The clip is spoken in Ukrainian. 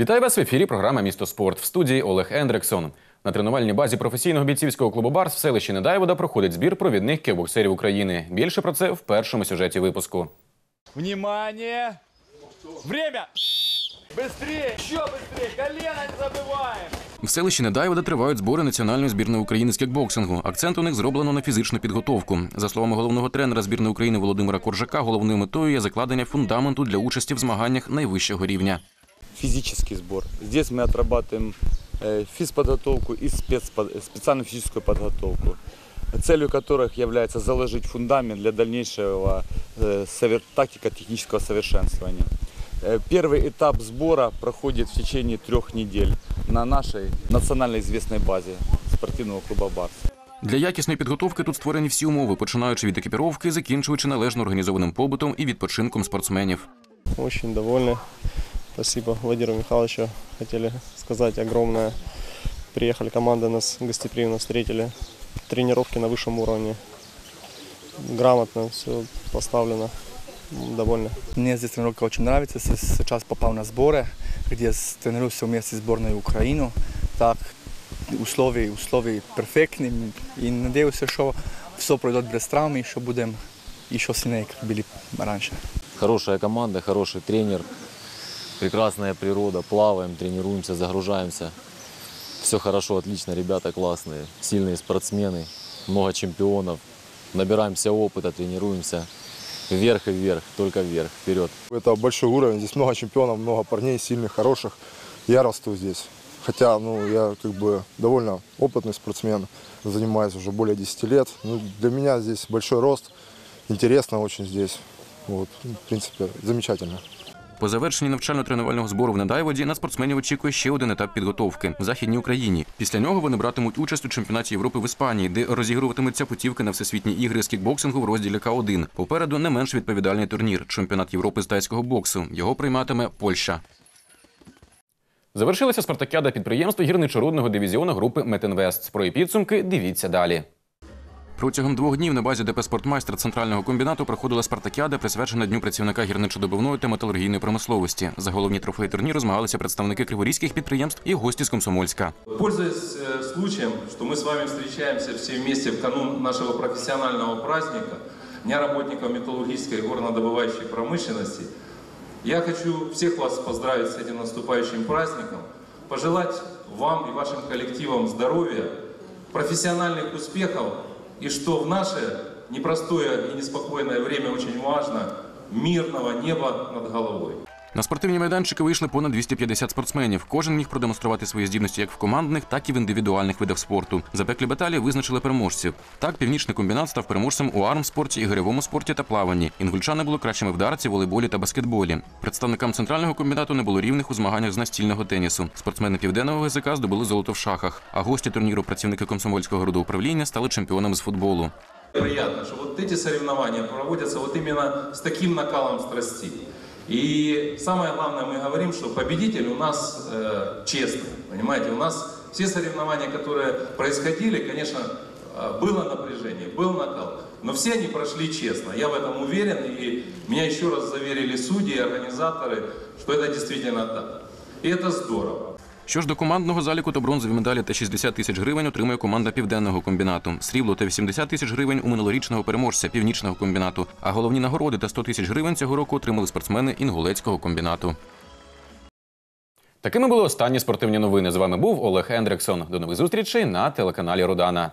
Вітаю вас в ефірі. Програма Місто спорт в студії Олег Ендрексон. На тренувальній базі професійного бійцівського клубу Барс в селищі Недайвода проходить збір провідних кікбоксерів України. Більше про це в першому сюжеті випуску. Внимание! Время! Быстрее! Еще быстрее! Колено не забываем! В селищі Недайвода тривають збори національної збірної України з кікбоксингу. Акцент у них зроблено на фізичну підготовку. За словами головного тренера збірної України Володимира Коржака, головною метою є закладення фундаменту для участі в змаганнях найвищого рівня. физический сбор. Здесь мы отрабатываем э, физподготовку и спецпод- специальную физическую подготовку, целью которых является заложить фундамент для дальнейшего э, совер- тактико-технического совершенствования. Э, Первый этап сбора проходит в течение трех недель на нашей национально известной базе спортивного клуба «Барс». Для якісної підготовки тут створені всі умови, починаючи від екіпіровки, закінчуючи належно організованим побутом і відпочинком спортсменів. Очень довольны. Спасибо Владимиру Михайловичу. Хотели сказать огромное. Приехали, команда нас гостеприимно встретили. Тренировки на высшем уровне. Грамотно все поставлено. М, Довольны. Мне здесь тренировка очень нравится. С- Сейчас попал на сборы, где с- тренируюсь вместе с сборной Украину. Так, условия, условия перфектные. И надеюсь, что все пройдет без травм, и что будем еще сильнее, как были раньше. Хорошая команда, хороший тренер, Прекрасная природа, плаваем, тренируемся, загружаемся. Все хорошо, отлично, ребята классные, сильные спортсмены, много чемпионов. Набираемся опыта, тренируемся. Вверх и вверх, только вверх, вперед. Это большой уровень, здесь много чемпионов, много парней сильных, хороших. Я расту здесь. Хотя, ну, я как бы довольно опытный спортсмен, занимаюсь уже более 10 лет. Ну, для меня здесь большой рост, интересно очень здесь. Вот, в принципе, замечательно. По завершенні навчально-тренувального збору в Недайводі на спортсменів очікує ще один етап підготовки в західній Україні. Після нього вони братимуть участь у чемпіонаті Європи в Іспанії, де розігруватимуться путівки на всесвітні ігри з кікбоксингу в розділі К1. Попереду не менш відповідальний турнір чемпіонат Європи з тайського боксу. Його прийматиме Польща. Завершилася спартакіада підприємства гірничорудного дивізіону групи Метинвест. Про її підсумки дивіться далі. Протягом двох днів на базі ДП «Спортмайстер» центрального комбінату проходила спартакіада, присвячена Дню працівника гірничодобувної та металургійної промисловості. За головні трофеї турніру змагалися представники криворізьких підприємств і гості з Комсомольська. Пользуясь э, случаем, что мы с вами встречаемся все вместе в канун нашего профессионального праздника, Дня работников металлургической и горнодобывающей промышленности, я хочу всех вас поздравить с этим наступающим праздником, пожелать вам и вашим коллективам здоровья, профессиональных успехов и что в наше непростое и неспокойное время очень важно мирного неба над головой. На спортивні майданчики вийшли понад 250 спортсменів. Кожен міг продемонструвати свої здібності як в командних, так і в індивідуальних видах спорту. Запеклі баталії визначили переможців. Так, північний комбінат став переможцем у армспорті, ігоревому спорті та плаванні. Інгульчани були кращими в дарці, волейболі та баскетболі. Представникам центрального комбінату не було рівних у змаганнях з настільного тенісу. Спортсмени південного ГЗК здобули золото в шахах. А гості турніру працівники комсомольського родоуправління стали чемпіонами з футболу. Приятно, что вот эти соревнования проводятся вот именно с таким накалом страстей. И самое главное, мы говорим, что победитель у нас э, честный, понимаете, у нас все соревнования, которые происходили, конечно, э, было напряжение, был накал, но все они прошли честно, я в этом уверен, и меня еще раз заверили судьи организаторы, что это действительно так. И это здорово. Що ж до командного заліку, то бронзові медалі та 60 тисяч гривень отримує команда південного комбінату. Срібло та 80 тисяч гривень у минулорічного переможця північного комбінату. А головні нагороди та 100 тисяч гривень цього року отримали спортсмени інгулецького комбінату. Такими були останні спортивні новини. З вами був Олег Ендрексон. До нових зустрічей на телеканалі Родана.